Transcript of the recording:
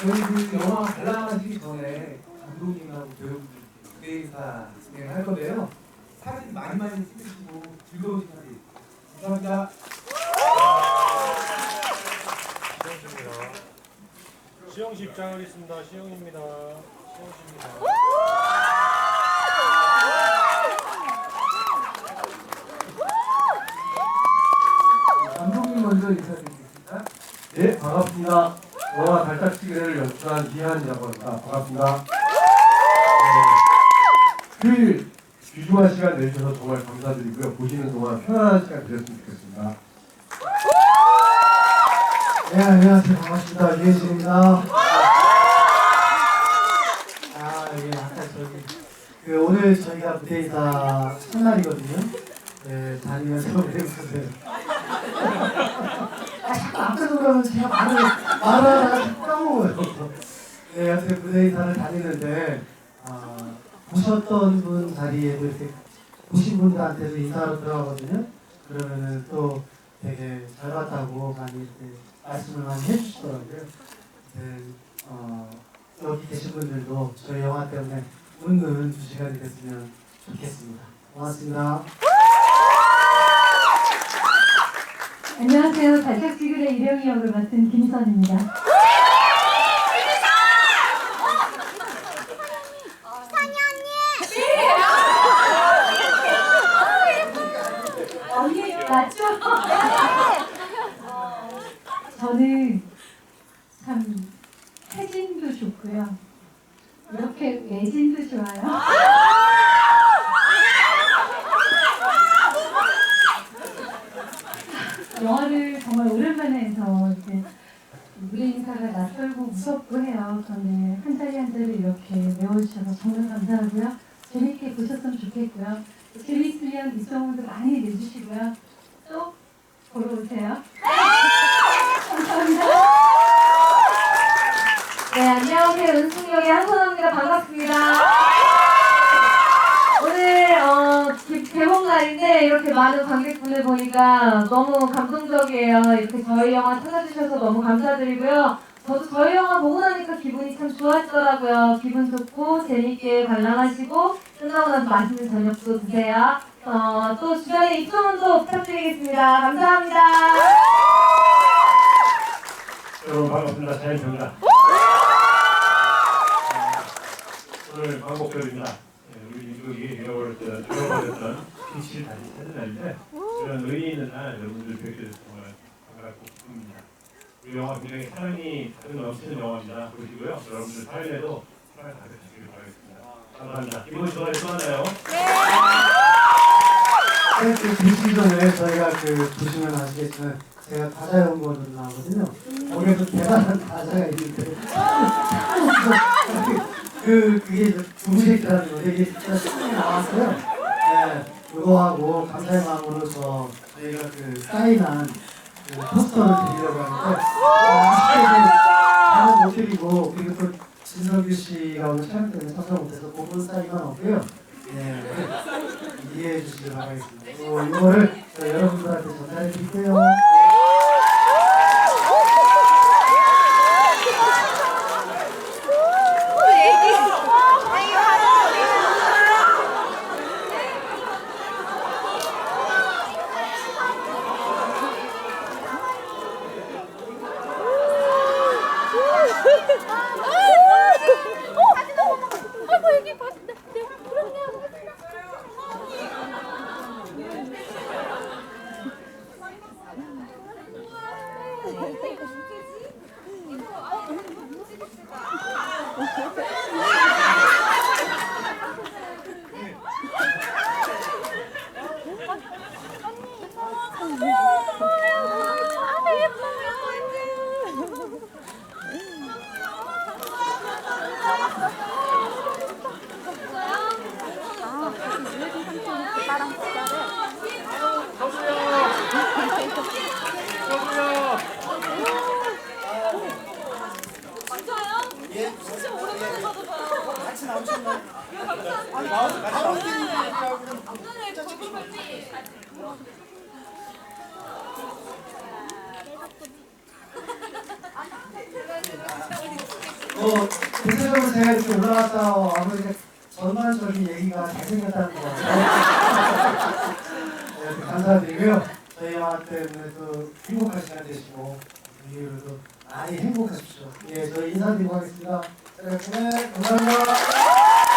저희 그 영화 관람하시기 전에 감독님하고 배우분들 무대인사 진행할 건데요. 사진 많이 많이 찍으시고 즐거우신 사진. 감사합니다. 시영씨입니다. 시영 씨 입장하겠습니다. 시영입니다. 시영 씨입니다. 감독님 먼저 인사드리겠습니다. 네, 반갑습니다. 영화 달짝지기를 연출한 이한이라고 합니다. 반갑습니다. 네, 휴일 귀중한 시간 내주셔서 정말 감사드리고요. 보시는 동안 편안한 시간 되셨으면 좋겠습니다. 네, 안녕하세요. 반갑습니다. 이혜진입니다. 아, 예, 아까 저기, 그, 오늘 저희가 무대인사 첫날이거든요. 네, 다니면서 무대인사를. 아, 자꾸 앞에서 그러면 제가 말을, 말을 까먹어요. 네, 여튼 무대인사를 다니는데, 아, 보셨던 분 자리에도 이렇게 보신 분들한테도 인사하러 들어가거든요. 그러면은 또 되게 잘 봤다고 많이 이렇게 말씀을 많이 해주시더라고요. 네, 어, 여기 계신 분들도 저희 영화 때문에 웃는 두 시간이 됐으면 좋겠습니다. 고맙습니다. 안녕하세요. 달짝지근의 일영이 역을 맡은 김선입니다. 언니 맞죠? 저는 참 태진도 좋고요. 이렇게 외진도 좋아요. 영화를 정말 오랜만에 이제 무대 인사가 낯설고 무섭고 해요. 그런데 한 자리 한 자리 이렇게 메워주셔서 정말 감사하고요. 재밌게 보셨으면 좋겠고요. 재밌으면 입소문도 많이 내주시고요. 또 보러 오세요. 감사합니다. 네, 안녕하세요. 은숙역의 한선아입니다. 반갑습니다. 오늘 어, 기- 개봉 날인데 이렇게 많은 관객분들 보니까 너무 감동적이에요. 이렇게 저희 영화 찾아주셔서 너무 감사드리고요. 저도 저희 영화 보고 나니까 기분이 참 좋았더라고요. 기분 좋고 재밌게 관람하시고 끝나고 나서 맛있는 저녁도 드세요. 어, 또 주변에 입소문도 부탁드리겠습니다. 감사합니다. 여러분 반갑습니다. 자연입니다. 오늘 광복절입니다. 네, 우리 민족이 잃어버렸던, 잃어버렸던 빛을 다시 찾은 날인데 이런 의미 있는 날 여러분들 뵙게 돼서 정말 반갑고 기쁩니다. 우리 영화 굉장히 사랑이 가득 넘치는 영화입니다. 보시고요. 여러분들 삶에도 사랑 가득하시길 바라겠습니다. 감사합니다. 기분 좋아요. 또 만나요. 네, 그 드시기 전에 저희가 그 보시면 아시겠지만 제가 과자 연구원으로 나오거든요. 거기에서 대단한 과자가 있는데 그 그게 두부새끼라는 건데 이게 진짜 신이 나왔어요. 네, 그거하고 감사의 마음으로 저 저희가 그 사인한 그 포스터를 드리려고 하는데 아쉽게도 다는 못 드리고 그리고 또 진석규 씨가 오늘 촬영 때문에 참석 못해서 그분 사인만 없고요. 네, 이해해 주시기 바라겠습니다. 또 이거를 저 여러분들한테 전달해 드릴게요. 대체적으로 제가 이렇게 올라갔다 어, 아무래도 전반적인 얘기가 잘생겼다는 것 같아요. 네, 감사드리고요. 저희와 때문에 또 행복한 시간 되시고, 그 이후로도 많이 행복하십시오. 예, 저희 인사드리고 하겠습니다. 네, 감사합니다.